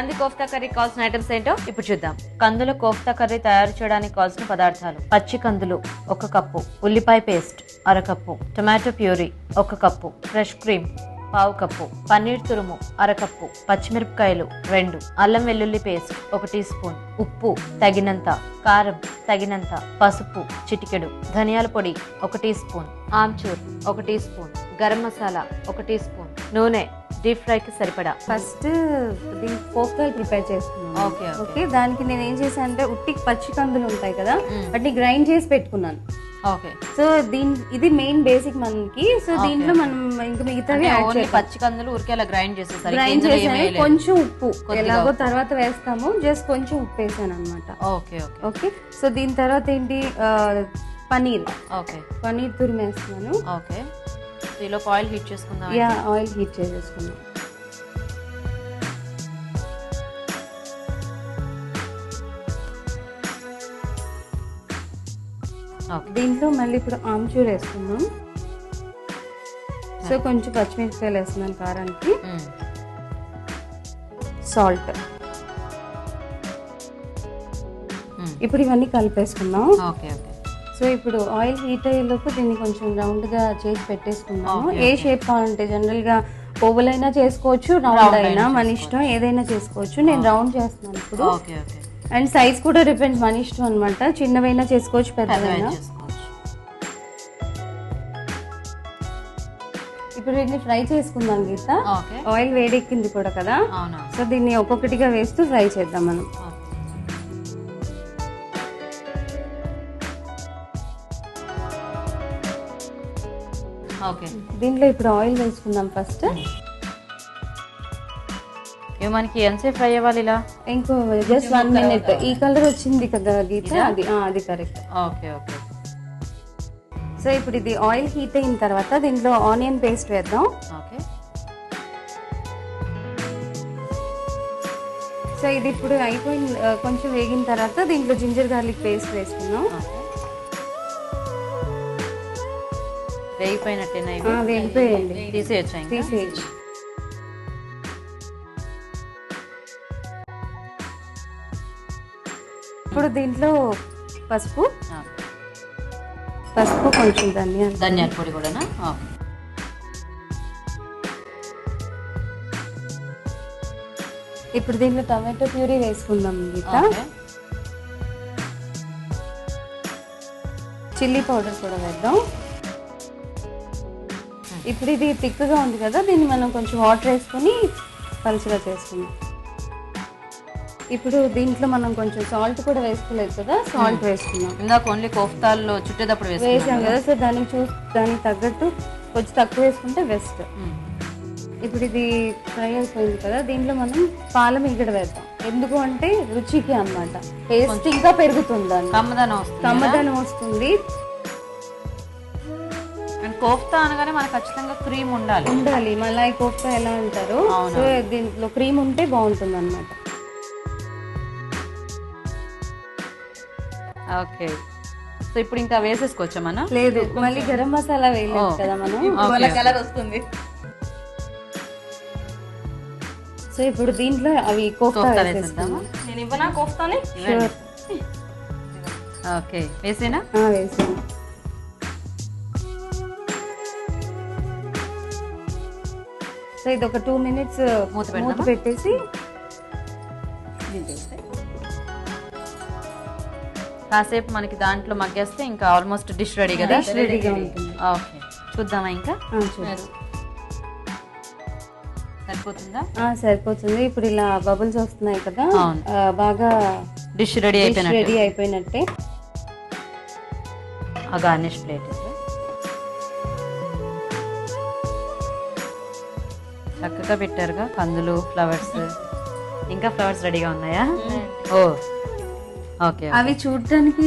కంది కోఫ్తా కర్రీ కావాల్సిన ఐటమ్స్ ఏంటో ఇప్పుడు చూద్దాం. కందుల కోఫ్తా కర్రీ తయారు చేయడానికి కావాల్సిన పదార్థాలు. పచ్చి కందులు ఒక కప్పు. ఉల్లిపాయ పేస్ట్ అరకప్పు. టొమాటో ప్యూరీ ఒక కప్పు. ఫ్రెష్ క్రీమ్ పావు కప్పు. పన్నీర్ తురుము అరకప్పు. పచ్చిమిరపకాయలు రెండు. అల్లం వెల్లుల్లి పేస్ట్ ఒక టీ స్పూన్. ఉప్పు తగినంత. కారం తగినంత. పసుపు చిటికెడు. ధనియాల పొడి ఒక టీ స్పూన్. ఆమ్చూర్ ఒక టీ స్పూన్. గరం మసాలా ఒక టీ స్పూన్. నూనె డీప్ ఫ్రైకి సరిపడా? ఫస్ట్ దీని కోఫ్తాలు ప్రిపేర్ చేసుకున్నాను. Okay, okay. దానికి నేను ఏం చేశాను అంటే ఉట్టి పచ్చి కందులు ఉంటాయి కదా. వాటిని గ్రైండ్ చేసి పెట్టుకున్నాను. ఓకే. సో దీని ఇది మెయిన్ బేసిక్ మనకి సో దీంట్లో. మనం ఇంకా మిగతావి పచ్చి కందులు ఊరికే అలా గ్రైండ్ చేసేసరికి గ్రైండ్ చేసాను. కొంచెం ఉప్పు. ఎలాగో. తర్వాత వేస్తాము జస్ట్ కొంచెం ఉప్పు వేసాను అనమాట ఓకే ఓకే. ఓకే సో దీని తర్వాత ఏంటి పనీర్. ఓకే. పనీర్ తురిమేస్తున్నాను. ఓకే. ఈలోపు ఆయిల్ హీట్ చేసుకుందాం యా ఆయిల్ హీట్ ఓకే. దీంట్లో మళ్ళీ ఇప్పుడు ఆమ్చూర్ వేసుకుందాం. సో కొంచెం పచ్చిమిరపకాయలు వేస్తున్నాను కారానికి. సాల్ట్. ఇప్పుడు ఇవన్నీ కలిపేసుకుందాం. Okay okay. సో ఇప్పుడు ఆయిల్ హీట్ అయ్యేలోపు దీన్ని కొంచెం రౌండ్గా చేసి పెట్టేసుకుందాము. Okay, ఏ. షేప్ కావాలంటే జనరల్గా ఓవల్ అయినా చేసుకోవచ్చు రౌండ్ అయినా మన. ఇష్టం ఏదైనా చేసుకోవచ్చు. నేను రౌండ్ చేస్తున్నాను ఇప్పుడు. అండ్ సైజ్ కూడా డిపెండ్స్ మన ఇష్టం అనమాట చిన్నవైనా చేసుకోవచ్చు పెద్దవైనా. ఇప్పుడు వీటిని ఫ్రై చేసుకుందాం గీత. ఆయిల్ వేడెక్కింది కూడా కదా. సో దీన్ని ఒక్కొక్కటిగా వేస్తూ ఫ్రై చేద్దాం మనం. దీంట్లో ఇప్పుడు ఆయిల్ వేసుకుందాం ఫస్ట్. ఇవి మనకి ఎంతసేపు ఫ్రై అవ్వాలి ఇలా? ఇంకో జస్ట్ వన్ మినిట్. ఈ కలర్. వచ్చింది కదా గీత? అది అది కరెక్ట్ ఓకే ఓకే. సో ఇప్పుడు ఇది ఆయిల్ హీట్ అయిన తర్వాత దీంట్లో ఆనియన్ పేస్ట్ వేద్దాం. ఓకే. సో ఇది ఇప్పుడు అయిపోయిన కొంచెం వేగిన తర్వాత దీంట్లో జింజర్ గార్లిక్ పేస్ట్ వేసుకుందాం. వేగిపోయినట్టేనా తీసేయచ్చా ఇప్పుడు దీంట్లో పసుపు. పసుపు కొంచెం ధనియాలు ధనియాల పొడి కూడానా? ఇప్పుడు దీంట్లో టమాటో ప్యూరీ వేసుకుందాం గీత. చిల్లీ పౌడర్ కూడా వేద్దాం. ఇప్పుడు ఇది తిక్కుగా ఉంది కదా దీన్ని మనం కొంచెం వాటర్ వేసుకొని పలుచగా చేసుకుందాం. ఇప్పుడు దీంట్లో మనం కొంచెం సాల్ట్ కూడా వేసుకోలేదు కదా సాల్ట్ వేసుకుందాం. ఇందాక ఓన్లీ కోఫ్తాల్లో చుట్టేటప్పుడు వేసాం వేసుకున్నాం కదా సో దానికి చూ దానికి తగ్గట్టు కొంచెం తక్కువ వేసుకుంటే బెస్ట్ ఇప్పుడు ఇది ఫ్రై అయిపోయింది కదా దీంట్లో మనం పాల మీగడ వేద్దాం. ఎందుకు అంటే రుచికి అన్నమాట. టేస్ట్ ఇంకా పెరుగుతుంది కమ్మదనం వస్తుంది కమ్మదనం వస్తుంది. కోఫ్తా అనగానే మనకు ఖచ్చితంగా క్రీమ్ ఉండాలి. ఉండాలి. మలాయి కోఫ్తా ఎలా అంటారు. సో దీంట్లో క్రీమ్ ఉంటే బాగుంటుంది అనమాట ఓకే. సో ఇప్పుడు ఇంకా వేసేసుకోవచ్చా మనం? లేదు. మళ్ళీ గరం మసాలా వేయలేదు. కదా మనం. కలర్ వస్తుంది. సో ఇప్పుడు దీంట్లో అవి కోఫ్తా వేసేద్దామా నేను ఇవ్వనా కోఫ్తాని. ఓకే. వేసేనా? ఆ, వేసాను సో ఇది ఒక టూ మినిట్స్ మూత? పెట్టేసి కాసేపు మనకి దాంట్లో మగ్గేస్తే ఇంకా ఆల్మోస్ట్ డిష్ రెడీ కదా? రెడీగా ఉంటుంది. ఓకే చూద్దామా ఇంకా? సరిపోతుందా? సరిపోతుంది. ఇప్పుడు ఇలా బబుల్స్ వస్తున్నాయి కదా బాగా డిష్ రెడీ అయిపోయినట్టు. రెడీ అయిపోయినట్టే. ఆ గార్నిష్ ప్లేట్ చక్కగా పెట్టారుగా. కందులు ఫ్లవర్స్. ఇంకా ఫ్లవర్స్ రెడీగా ఉన్నాయా? ఓ. ఓకే అవి చూడటానికి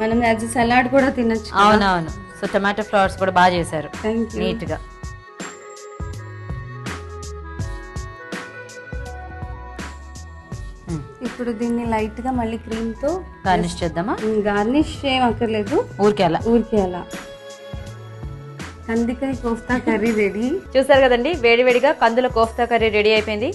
మనం యాజ్ సలాడ్ కూడా తినొచ్చు అవునవును. సో టమాటో ఫ్లవర్స్ కూడా బాగా చేశారు. థ్యాంక్ యూ నీట్గా ఇప్పుడు దీన్ని లైట్గా మళ్ళీ క్రీమ్తో గార్నిష్ చేద్దామా? గార్నిష్ ఏం అక్కర్లేదు. ఊరికే అలా. ఊరికే అలా. కందికాయ కోఫ్తా కర్రీ రెడీ. చూసారు కదండి వేడివేడిగా కందుల కోఫ్తా కర్రీ రెడీ అయిపోయింది.